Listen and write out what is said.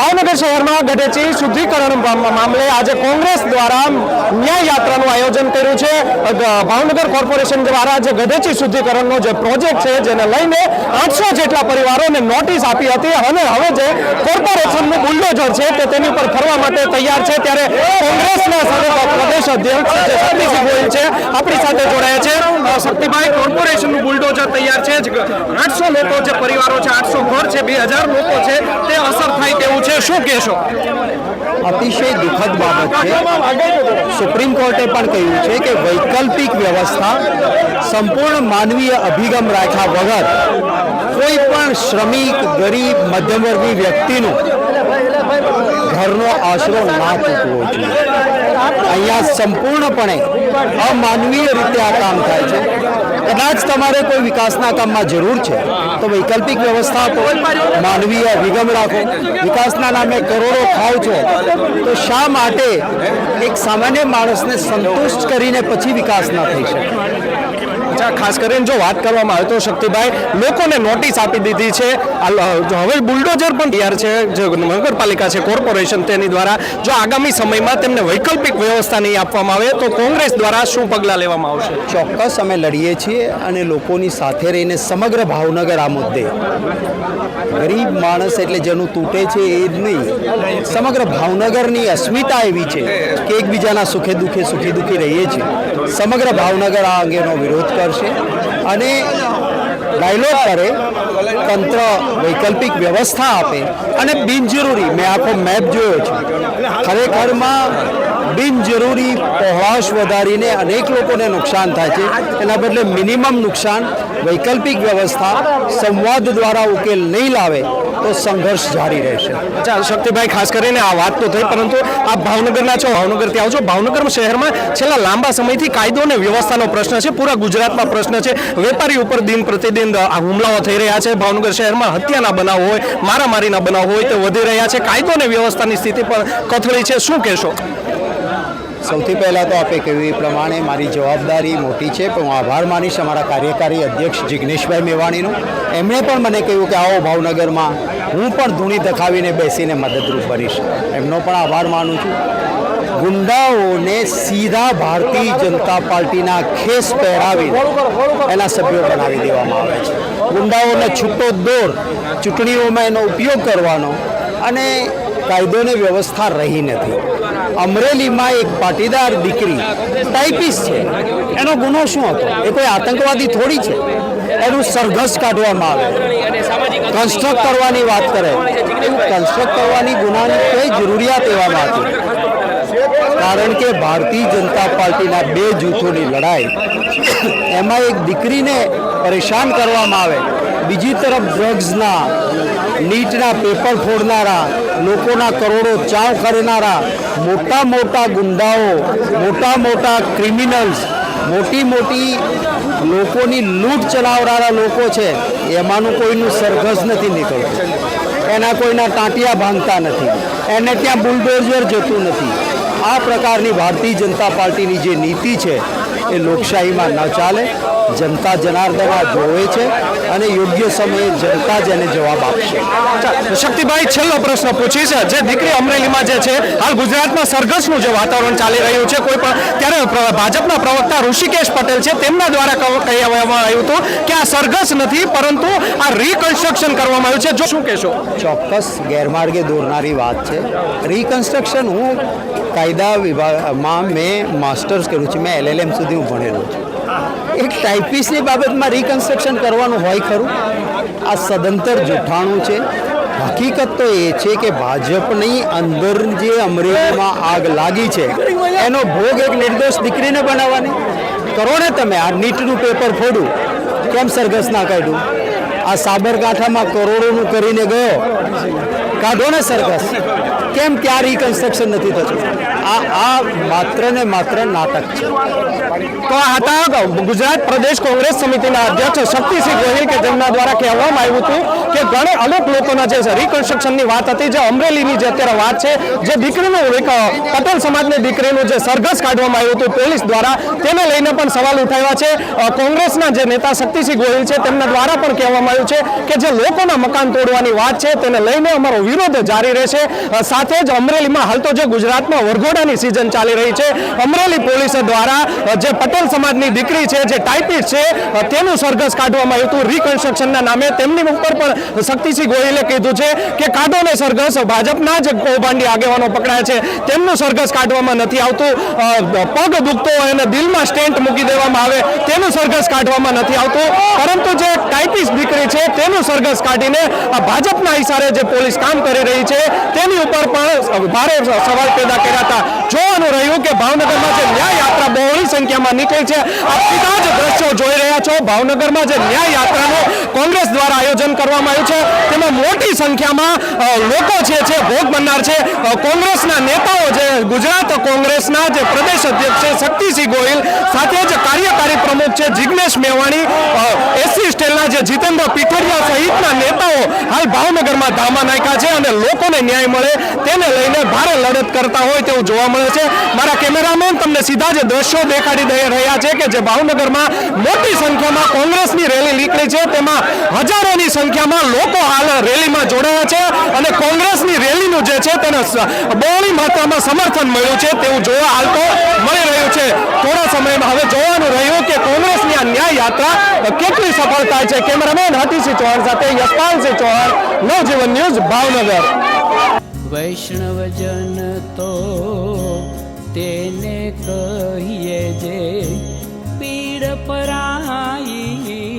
Why am Bhavnagar શહેરમાં ગઢેચી શુદ્ધિકરણ મામલે આજે કોંગ્રેસ દ્વારા ન્યાય યાત્રાનું આયોજન કર્યું છે. ભાવનગર કોર્પોરેશન દ્વારા જે ગઢેચી શુદ્ધિકરણનો જે પ્રોજેક્ટ છે, જેને લઈને આઠસો જેટલા પરિવારોને નોટિસ આપી હતી અને હવે જે કોર્પોરેશનનું બુલડોઝર છે તે તેની પર ફરવા માટે તૈયાર છે. ત્યારે કોંગ્રેસના પ્રદેશ અધ્યક્ષ છે, આપણી સાથે જોડાયા છે. શક્તિભાઈ, કોર્પોરેશનનું બુલડોઝર તૈયાર છે. આઠસો લોકો જે પરિવારો છે, આઠસો ઘર છે, બે લોકો છે, તે અસર થાય તેવું છે. શું કહેશો. અતિશય દુઃખદ બાબત છે. સુપ્રીમ કોર્ટે પણ કહ્યું છે કે વૈકલ્પિક વ્યવસ્થા, સંપૂર્ણ માનવીય અભિગમ રાખ્યા વગર કોઈ પણ શ્રમિક, ગરીબ, મધ્યમવર્ગી વ્યક્તિનું ઘરનો આશરો ના ચૂકવો જોઈએ. અહીંયા સંપૂર્ણપણે અમાનવીય રીતે આ કામ થાય છે. કદાચ તમારે કોઈ વિકાસના કામમાં જરૂર છે, તો વૈકલ્પિક વ્યવસ્થા આપો, માનવીય અભિગમ રાખો. વિકાસના નામે કરોડો ખાવ છો, તો શા માટે એક સામાન્ય માણસને સંતુષ્ટ કરીને પછી વિકાસ ના થઈ શકે? અચ્છા ખાસ કરીને જો વાત કરવામાં આવે તો શક્તિભાઈ, લોકોને નોટિસ આપી દીધી છે. હવે બુલડોઝર પણ તૈયાર છે, જે નગરપાલિકા છે, કોર્પોરેશન તેની દ્વારા. જો આગામી સમયમાં તેમને વૈકલ્પિક વ્યવસ્થા નહીં આપવામાં આવે તો કોંગ્રેસ દ્વારા શું પગલાં લેવામાં આવશે? ચોક્કસ અમે લડીએ છીએ અને લોકોની સાથે રહીને સમગ્ર ભાવનગર આ મુદ્દે. ગરીબ માણસ એટલે જેનું તૂટે છે એ જ નહીં. સમગ્ર ભાવનગરની અસ્મિતા એવી છે કે એકબીજાના સુખે દુઃખે સુખી દુઃખી રહીએ છીએ. સમગ્ર ભાવનગર આ અંગેનો વિરોધ કરશે અને ડાયલોગ કરે, તંત્ર વૈકલ્પિક વ્યવસ્થા આપે અને બિનજરૂરી, મેં આખો મેપ જોયો છે. ખરેખરમાં બિનજરૂરી પહોળાશ વધારીને અનેક લોકોને નુકસાન થાય છે. એના બદલે મિનિમમ નુકસાન વૈકલ્પિક વ્યવસ્થા સંવાદ દ્વારા ઉકેલ નહીં લાવે તો સંઘર્ષ જારી રહેશે. અચ્છા, શક્તિભાઈ, ખાસ કરીને આ વાત તો થઈ, પરંતુ આ ભાવનગરના છો, ભાવનગરથી આવો છો ભાવનગર શહેરમાં છેલ્લા લાંબા સમયથી કાયદો અને વ્યવસ્થાનો પ્રશ્ન છે, પૂરા ગુજરાતમાં પ્રશ્ન છે. વેપારી ઉપર દિન પ્રતિદિન આ હુમલાઓ થઈ રહ્યા છે. ભાવનગર શહેરમાં હત્યાના બનાવ હોય, મારામારીના બનાવ હોય તે વધી રહ્યા છે. કાયદો અને વ્યવસ્થાની સ્થિતિ પણ કથળી છે. શું કહેશો? સૌથી પહેલાં તો આપે કહ્યું એ પ્રમાણે મારી જવાબદારી મોટી છે, પણ હું આભાર માનીશ અમારા કાર્યકારી અધ્યક્ષ જિગ્નેશભાઈ મેવાણીનો. એમણે પણ મને કહ્યું કે આવો ભાવનગરમાં હું પણ ધૂણી ધખાવીને બેસીને મદદરૂપ બનીશ. એમનો પણ આભાર માનું છું. ગુંડાઓને સીધા ભારતીય જનતા પાર્ટીના ખેસ પહેરાવીને એના સભ્યો બનાવી દેવામાં આવે છે. ગુંડાઓને છૂટો દોર, ચૂંટણીઓમાં એનો ઉપયોગ કરવાનો અને કાયદોની વ્યવસ્થા રહી નથી. અમરેલીમાં એક પાટીદાર દીકરી, ટાઈપિસ્ટ છે. એનો ગુનો શું હતો? એ કોઈ આતંકવાદી થોડી છે? એનું સરઘસ કાઢવામાં આવે. કન્સ્ટ્રક્ટ કરવાની વાત કરે. કન્સ્ટ્રક્ટ કરવાની ગુનાની કોઈ જરૂરિયાત એવામાં હતી કારણ કે ભારતીય જનતા પાર્ટીના બે જૂથોની લડાઈ, એમાં એક દીકરીને પરેશાન કરવામાં આવે. બીજી તરફ ડ્રગ્સના નીટના પેપર ફોડનારા, લોકોના કરોડો ચાવ કરનારા મોટા મોટા ગુંડાઓ, મોટા મોટા ક્રિમિનલ્સ મોટી મોટી લોકોની લૂંટ ચલાવનારા લોકો છે, એમાંનું કોઈનું સરઘસ નથી નીકળતું. એના કોઈના ટાંટિયા ભાંગતા નથી. એને ત્યાં બુલડોઝર જતું નથી. આ પ્રકારની ભારતીય જનતા પાર્ટીની જે નીતિ છે, એ લોકશાહીમાં ન ચાલે. જનતા જનાર્દન આ જોવે છે અને યોગ્ય સમયે જનતા જ એને જવાબ આપશે. શક્તિભાઈ છેલ્લો પ્રશ્ન પૂછીશ જે દીકરી અમરેલીમાં જે છે હાલ ગુજરાતમાં સરઘસનું જે વાતાવરણ ચાલી રહ્યું છે કોઈ પણ ત્યારે ભાજપના પ્રવક્તા ઋષિકેશ પટેલ છે તેમના દ્વારા કહો- કહેવામાં આવ્યું હતું કે આ સરઘસ નથી પરંતુ આ રિકન્સ્ટ્રક્શન કરવામાં આવ્યું છે. જો શું કહેશો? ચોક્કસ ગેરમાર્ગે દોરનારી વાત છે. રિકન્સ્ટ્રક્શન હું કાયદા વિભાગમાં મેં માસ્ટર્સ કર્યું છે. મેં એલએલએમ સુધી હું ભણેલો છું. એક ટાઈપિસ્ટની બાબતમાં રિકન્સ્ટ્રક્શન કરવાનું હોય ખરું? આ સદંતર જૂઠાણું છે. હકીકત તો એ છે કે ભાજપની અંદર જે અમરેલીમાં આગ લાગી છે, એનો ભોગ એક નિર્દોષ દીકરીને બનાવવાની. કરો ને તમે આ નીટનું પેપર ફોડું. કેમ સરઘસ ના કાઢ્યું? આ સાબરકાંઠામાં કરોડોનું કરીને ગયો. કાઢો ને સરકસ કેમ ત્યાં રિકન્સ્ટ્રક્શન નથી થતું? આ આ માત્ર ને માત્ર નાટક છે. તો હતા ગુજરાત પ્રદેશ કોંગ્રેસ સમિતિના અધ્યક્ષ શક્તિસિંહ ગોહિલ કે જેમના દ્વારા કહેવામાં આવ્યું હતું કે ઘણા અનેક લોકોના જે રિકન્સ્ટ્રક્શનની વાત હતી, જે અમરેલીની જે અત્યારે વાત છે, જે દીકરીનું એક પટેલ સમાજની દીકરીનું જે સરઘસ કાઢવામાં આવ્યું હતું પોલીસ દ્વારા, તેને લઈને પણ સવાલ ઉઠાવ્યા છે. કોંગ્રેસના જે નેતા શક્તિસિંહ ગોહિલ છે, તેમના દ્વારા પણ કહેવામાં આવ્યું છે કે જે લોકોના મકાન તોડવાની વાત છે, તેને લઈને અમારો વિરોધ જારી રહેશે. સાથે જ અમરેલીમાં હાલ તો જે ગુજરાતમાં વરઘોડાની સિઝન ચાલી રહી છે, અમરેલી પોલીસ દ્વારા જે પટેલ સમાજની દીકરી છે, જે ટાઈપિસ્ટ છે તેનું સરઘસ કાઢવામાં આવ્યું હતું. રિકન્સ્ટ્રક્શનના નામે તેમની ઉપર પણ શક્તિસિંહ ગોહિલે કીધું છે કે કાઢો ને સરઘસ, ભાજપના જ કૌભાંડી આગેવાનો પકડાયા છે. તેમનું સરઘસ કાઢવામાં નથી આવતું. પગ દુખતો હોય અને દિલમાં સ્ટેન્ટ મૂકી દેવામાં આવે, તેનું સરઘસ કાઢવામાં નથી આવતું. પરંતુ જે ટાઈપિસ્ટ દીકરી છે, તેનું સરઘસ કાઢીને આ ભાજપના ઇશારે જે પોલીસ કામ કરી રહી છે, તેની ઉપર પણ ભારે સવાલ પેદા કર્યા હતા. જોવાનું રહ્યું કે ભાવનગરમાં જે ન્યાય યાત્રા બહોળી સંખ્યામાં નીકળી છે આ સીધા જ દ્રશ્યો જોઈ રહ્યા છો. ભાવનગરમાં જે ન્યાય યાત્રાનું કોંગ્રેસ દ્વારા આયોજન કરવામાં આવ્યું છે, તેમાં મોટી સંખ્યામાં લોકો છે જે ભોગ બનનાર છે. કોંગ્રેસના નેતાઓ જે, ગુજરાત કોંગ્રેસના જે પ્રદેશ અધ્યક્ષ છે, શક્તિસિંહ ગોહિલ, સાથે જ કાર્યકારી પ્રમુખ છે જિગ્નેશ મેવાણી. એસસી સ્ટેલના જે જીતેન્દ્ર પીઠડિયા સહિતના નેતાઓ હાલ ભાવનગરમાં ધામા નાખ્યા છે અને લોકોને ન્યાય મળે તેને લઈને ભારે લડત કરતા હોય તેવું જોવા મળે છે. મારા કેમેરામેન, તમને સીધા જે દ્રશ્યો દેખાડી દઈ રહ્યા છે કે જે ભાવનગરમાં મોટી સંખ્યામાં કોંગ્રેસની રેલી નીકળી છે. તેમાં હજારોની સંખ્યામાં લોકો હાલ રેલીમાં જોડાયા છે અને કોંગ્રેસની રેલીનું જે છે તેને બહોળી માત્રામાં સમર્થન મળ્યું છે તેવું જોવા હાલ તો મળી રહ્યું છે. થોડા સમયમાં હવે જોવાનું રહ્યું કે કોંગ્રેસની આ ન્યાય યાત્રા કેટલી સફળ થાય છે? કેમેરામેન હતીસિંહ ચૌહાણ સાથે યશપાલસિંહ ચૌહાણ, નવજીવન ન્યૂઝ, ભાવનગર. વૈષ્ણવજન તો તેને કહીએ જે પીડ પરાઈ